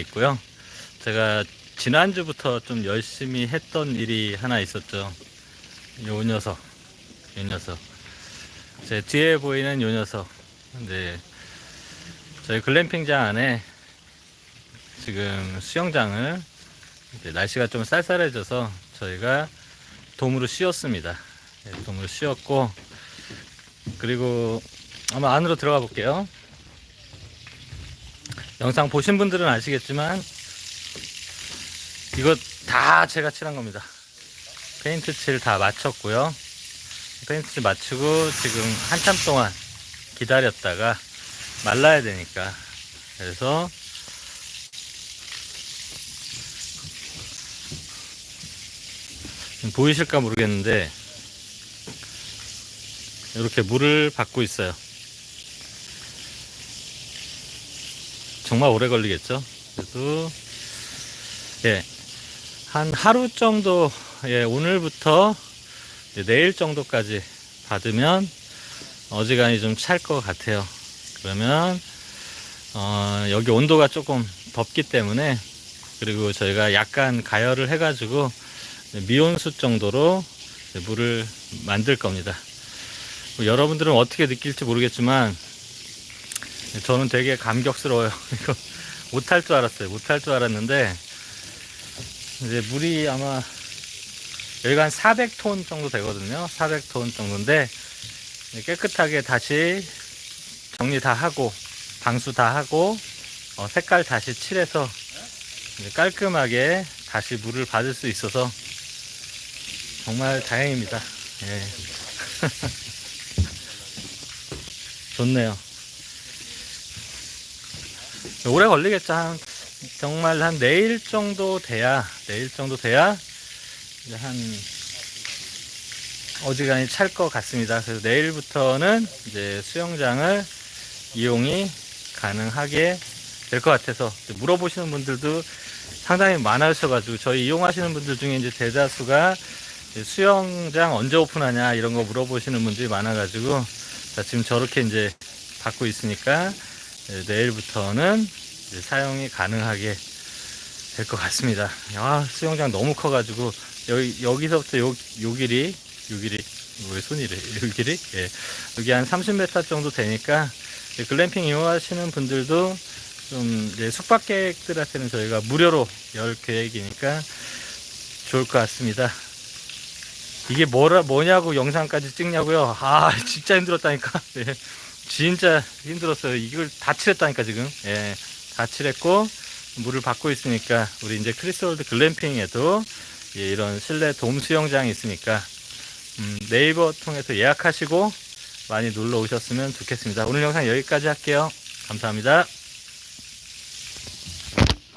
있고요. 제가 지난주부터 좀 열심히 했던 일이 하나 있었죠. 요 녀석, 요 녀석. 제 뒤에 보이는 요 녀석. 이제 저희 글램핑장 안에 지금 수영장을 날씨가 좀 쌀쌀해져서 저희가 돔으로 씌웠습니다. 네, 돔으로 씌웠고 그리고 아마 안으로 들어가 볼게요. 영상 보신 분들은 아시겠지만 이거 다 제가 칠한 겁니다. 페인트 칠 다 마쳤고요. 페인트 칠 마치고 지금 한참 동안 기다렸다가 말라야 되니까 그래서 보이실까 모르겠는데 이렇게 물을 받고 있어요. 정말 오래 걸리겠죠? 그래도 예, 한 하루 정도 예, 오늘부터 내일 정도까지 받으면 어지간히 좀 찰 것 같아요. 그러면 어, 여기 온도가 조금 덥기 때문에 그리고 저희가 약간 가열을 해가지고 미온수 정도로 물을 만들 겁니다. 뭐 여러분들은 어떻게 느낄지 모르겠지만 저는 되게 감격스러워요. 이거 못할 줄 알았어요. 못할 줄 알았는데 이제 물이 아마 여기가 한 400톤 정도 되거든요. 400톤 정도인데 깨끗하게 다시 정리 다 하고 방수 다 하고 어, 색깔 다시 칠해서 깔끔하게 다시 물을 받을 수 있어서 정말 다행입니다. 예. 좋네요. 오래 걸리겠죠. 한, 정말 한 내일 정도 돼야, 내일 정도 돼야, 한, 어지간히 찰 것 같습니다. 그래서 내일부터는 이제 수영장을 이용이 가능하게 될 것 같아서 물어보시는 분들도 상당히 많으셔가지고 저희 이용하시는 분들 중에 이제 대다수가 이제 수영장 언제 오픈하냐 이런 거 물어보시는 분들이 많아가지고 자, 지금 저렇게 이제 받고 있으니까 네, 내일부터는 이제 사용이 가능하게 될 것 같습니다. 아, 수영장 너무 커가지고 여기 여기서부터 요, 요 길이 요 길이 왜 손이래 요 길이 예 여기 한 30m 정도 되니까 글램핑 이용하시는 분들도 좀 이제 숙박객들한테는 저희가 무료로 열 계획이니까 좋을 것 같습니다. 이게 뭐라 뭐냐고 영상까지 찍냐고요? 아 진짜 힘들었다니까. 예. 진짜 힘들었어요. 이걸 다 칠했다니까 지금. 예, 다 칠했고 물을 받고 있으니까 우리 이제 크리스월드 글램핑에도 예, 이런 실내 돔 수영장이 있으니까 음, 네이버 통해서 예약하시고 많이 놀러 오셨으면 좋겠습니다. 오늘 영상 여기까지 할게요. 감사합니다.